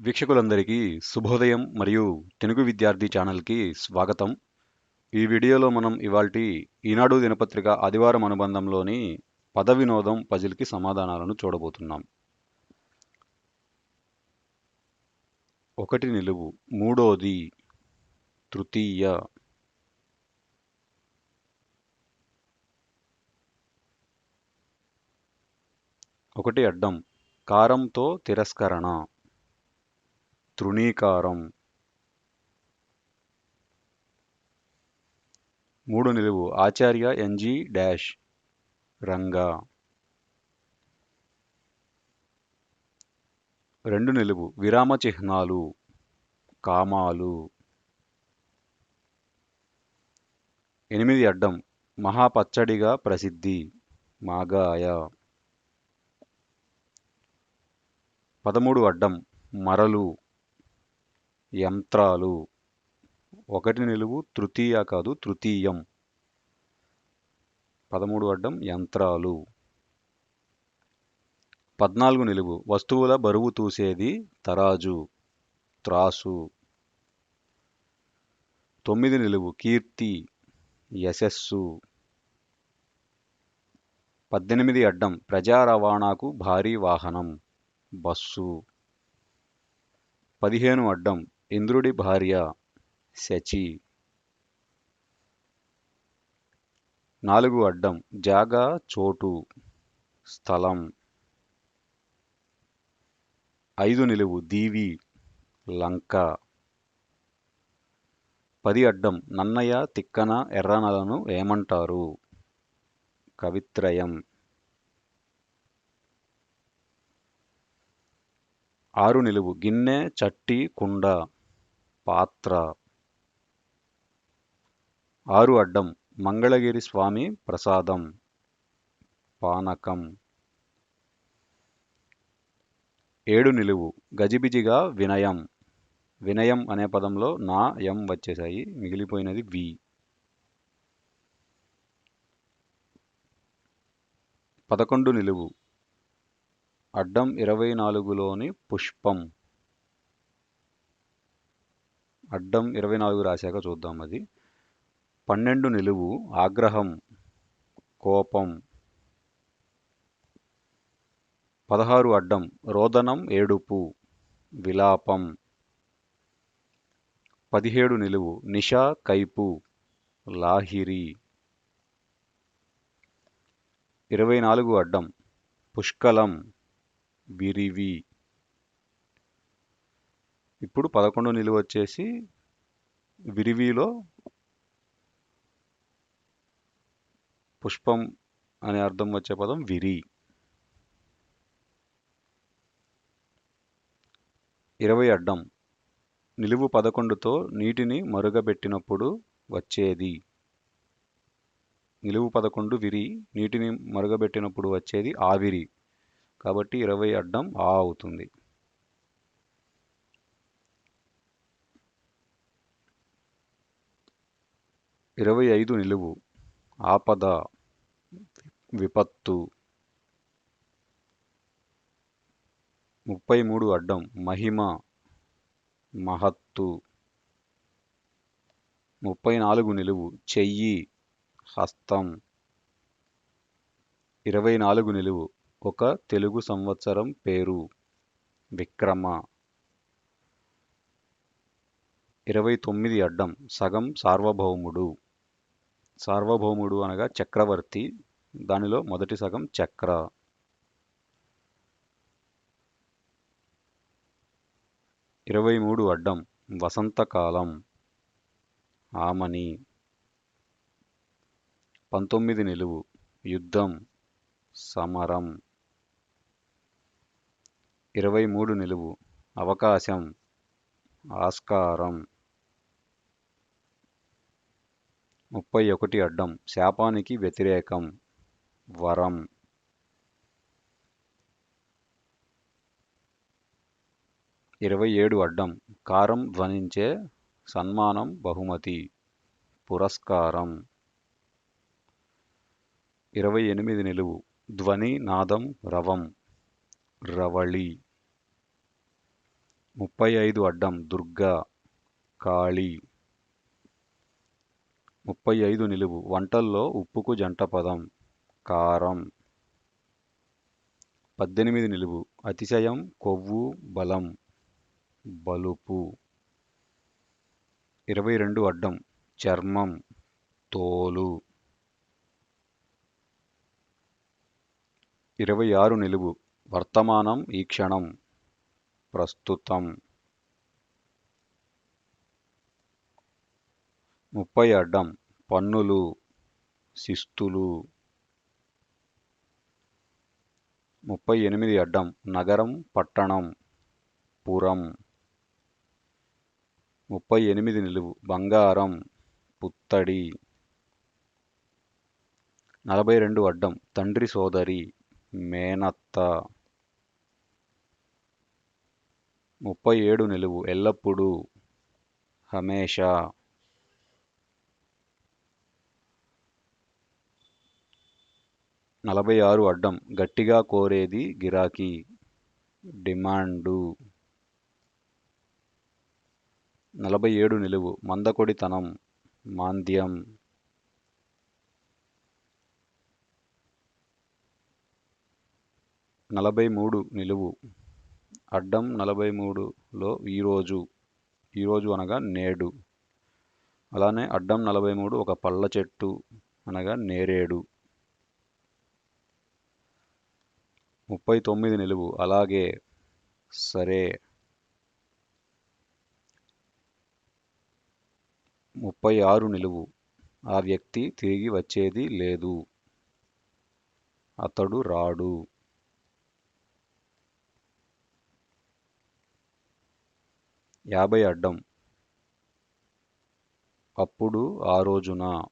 వీక్షకులందరికీ శుభోదయం మరియు తెలుగు విద్యార్థి ఛానల్కి స్వాగతం. ఈ వీడియోలో మనం ఇవాల్టి ఈనాడు దినపత్రిక ఆదివారం అనుబంధంలోని పద వినోదం పజిల్కి సమాధానాలను చూడబోతున్నాం. ఒకటి నిలువు మూడోది తృతీయ. ఒకటి అడ్డం కారంతో తిరస్కరణ. తృణీకారం. మూడు నిలువు. Acharya N G dash. Ranga. రెండు నిలువు. విరామ చిహ్నాలు. కామాలు. ఎనిమిది అడ్డం. మహాపచ్చడిగా ప్రసిద్ధి. మాగాయ. పదమూడు అడ్డం. మరలు. యంత్రాలు. ఒకటి నిలువు తృతీయ కాదు తృతీయం. పదమూడు అడ్డం యంత్రాలు. పద్నాలుగు నిలువు వస్తువుల బరువు తూసేది తరాజు త్రాసు. తొమ్మిది నిలువు కీర్తి యశస్సు. పద్దెనిమిది అడ్డం ప్రజా రవాణాకు భారీ వాహనం బస్సు. పదిహేను అడ్డం ఇంద్రుడి భార్య శచి. నాలుగు అడ్డం. జాగా చోటు స్థలం. ఐదు నిలువు. దీవి లంక. పది అడ్డం. నన్నయ్య తిక్కన ఎర్రనలను ఏమంటారు? కవిత్రయం. ఆరు నిలువు. గిన్నె చట్టి కుండ. పాత్ర. ఆరు అడ్డం. మంగళగిరి స్వామి ప్రసాదం. పానకం. ఏడు నిలువు. గజిబిజిగా వినయం. వినయం అనే పదంలో నా యం వచ్చేసాయి మిగిలిపోయినది వి. పదకొండు నిలువు. అడ్డం ఇరవై నాలుగులోని పుష్పం. అడ్డం ఇరవై నాలుగు రాశాక చూద్దాం అది. పన్నెండు నిలువు ఆగ్రహం కోపం. పదహారు అడ్డం రోదనం ఏడుపు విలాపం. పదిహేడు నిలువు నిషా కైపు లాహిరి. ఇరవై నాలుగు అడ్డం పుష్కలం విరివి. ఇప్పుడు పదకొండు నిలువ వచ్చేసి విరివిలో పుష్పం అనే అర్థం వచ్చే పదం విరి. ఇరవై అడ్డం. నిలువు పదకొండుతో నీటిని మరుగబెట్టినప్పుడు వచ్చేది. నిలువు పదకొండు విరి నీటిని మరుగబెట్టినప్పుడు వచ్చేది ఆవిరి. కాబట్టి ఇరవై అడ్డం ఆ అవుతుంది. ఇరవై ఐదు నిలువు ఆపద విపత్తు. ముప్పై మూడు అడ్డం మహిమ మహత్తు. ముప్పై నాలుగు నిలువు చెయ్యి హస్తం. ఇరవై నాలుగు నిలువు ఒక తెలుగు సంవత్సరం పేరు విక్రమ. ఇరవై తొమ్మిది అడ్డం సగం సార్వభౌముడు. సార్వభౌముడు అనగా చక్రవర్తి దానిలో మొదటి సగం చక్ర. ఇరవై మూడు అడ్డం వసంతకాలం ఆమని. పంతొమ్మిది నిలువు యుద్ధం సమరం. ఇరవై మూడు నిలువు అవకాశం ఆస్కారం ముప్పై ఒకటి అడ్డం శాపానికి వ్యతిరేకం వరం. ఇరవై ఏడు అడ్డం కారం ధ్వనించే సన్మానం బహుమతి పురస్కారం. ఇరవై ఎనిమిది నిలువు ధ్వని నాదం రవం రవళి. ముప్పై ఐదు అడ్డం దుర్గా కాళీ. ముప్పై ఐదు నిలువు. వంటల్లో ఉప్పుకు జంట పదం కారం. పద్దెనిమిది నిలువు. అతిశయం కొవ్వు బలం. బలుపు. ఇరవై రెండు అడ్డం చర్మం తోలు. ఇరవై ఆరు నిలువు. వర్తమానం ఈ క్షణం. ప్రస్తుతం. ముప్పై అడ్డం. పన్నులు శిస్తులు. ముప్పై ఎనిమిది అడ్డం. నగరం పట్టణం పురం. ముప్పై ఎనిమిది నిలువు. బంగారం పుత్తడి. నలభై రెండు అడ్డం. తండ్రి సోదరి మేనత్త. ముప్పై ఏడు నిలువు. ఎల్లప్పుడూ హమేషా. నలభై ఆరు అడ్డం. గట్టిగా కోరేది గిరాకీ. డిమాండు. నలభై ఏడు నిలువు. మందకొడితనం. మాంద్యం. నలభై మూడు నిలువు. అడ్డం నలభై మూడులో ఈరోజు ఈరోజు అనగా నేడు. అలానే అడ్డం నలభై మూడు ఒక పళ్ళ చెట్టు అనగా నేరేడు. ముప్పై తొమ్మిది నిలువు అలాగే సరే. ముప్పై ఆరు నిలువు ఆ వ్యక్తి తిరిగి వచ్చేది లేదు. అతడు రాడు. యాభై అడ్డం. అప్పుడు ఆ రోజున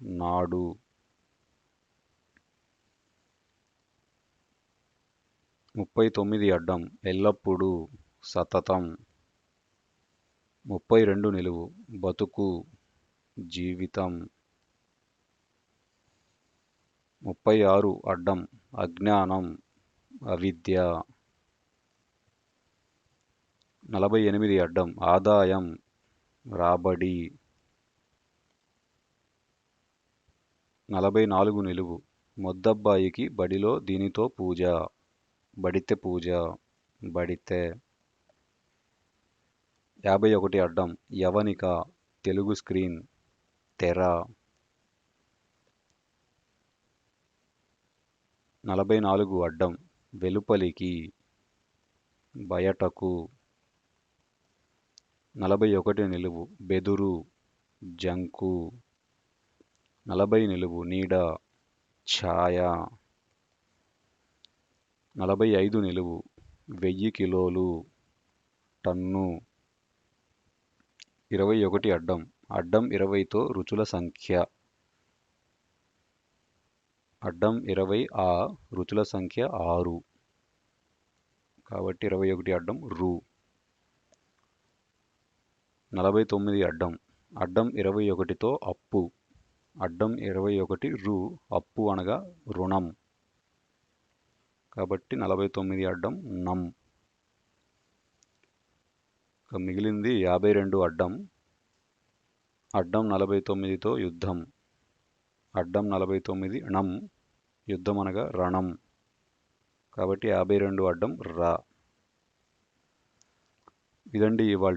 నాడు ముప్పై తొమ్మిది అడ్డం. ఎల్లప్పుడూ సతతం. ముప్పై రెండు నిలువు. బతుకు జీవితం. ముప్పై ఆరు అడ్డం. అజ్ఞానం. అవిద్య. నలభై ఎనిమిది అడ్డం ఆదాయం రాబడి నలభై నాలుగు నిలువు. మొద్దబ్బాయికి బడిలో దీనితో పూజ. బడితే పూజ. బడితే యాభై ఒకటి అడ్డం యవనిక. తెలుగు స్క్రీన్ తెర. నలభై నాలుగు అడ్డం వెలుపలికి. బయటకు. నలభై ఒకటి నిలువు బెదురు జంకు. నలభై నిలువు నీడ ఛాయ. నలభై ఐదు నిలువు వెయ్యి కిలోలు టన్ను. ఇరవై ఒకటి అడ్డం అడ్డం ఇరవైతో రుచుల సంఖ్య. అడ్డం ఇరవై ఆ రుచుల సంఖ్య ఆరు. కాబట్టి ఇరవై ఒకటి అడ్డం రూ. నలభై తొమ్మిది అడ్డం. అడ్డం ఇరవై ఒకటితో అప్పు. అడ్డం ఇరవై ఒకటి రు. అప్పు అనగా రుణం. కాబట్టి నలభై తొమ్మిది అడ్డం నం. ఇక మిగిలింది యాభై రెండు అడ్డం. అడ్డం నలభై తొమ్మిదితో యుద్ధం. అడ్డం నలభై తొమ్మిది ణం యుద్ధం అనగా రణం. కాబట్టి యాభై రెండు అడ్డం రా. ఇదండి ఇవాళ